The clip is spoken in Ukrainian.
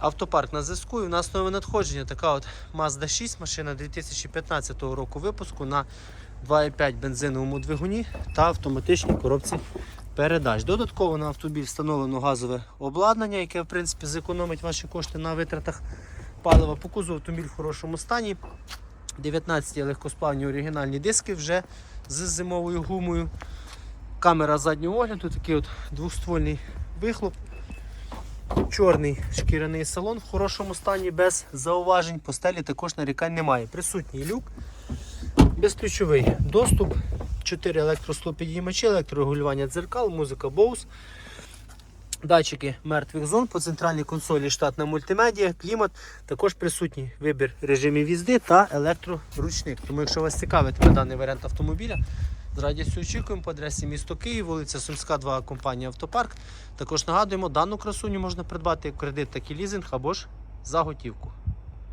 Автопарк на зв'язку. І у нас нове надходження. Така от Mazda 6, машина 2015 року випуску на 2,5 бензиновому двигуні та автоматичній коробці передач. Додатково на автомобіль встановлено газове обладнання, яке в принципі зекономить ваші кошти на витратах палива. По кузову автомобіль в хорошому стані. 19 легкосплавні оригінальні диски вже з зимовою гумою. Камера заднього огляду, такий от двохствольний вихлоп. Чорний шкіряний салон в хорошому стані, без зауважень. По стелі також нарікань немає. Присутній люк, безключовий доступ, 4 електросклопідіймачі, електрорегулювання дзеркал, музика Bose. Датчики мертвих зон по центральній консолі штатна мультимедіа, клімат, також присутній вибір режимів їзди та електроручник. Тому, якщо вас цікавить даний варіант автомобіля, з радістю очікуємо по адресі місто Київ, вулиця Сумська, 2, компанія Автопарк. Також нагадуємо, дану красуню можна придбати як кредит, так і лізинг або ж за готівку.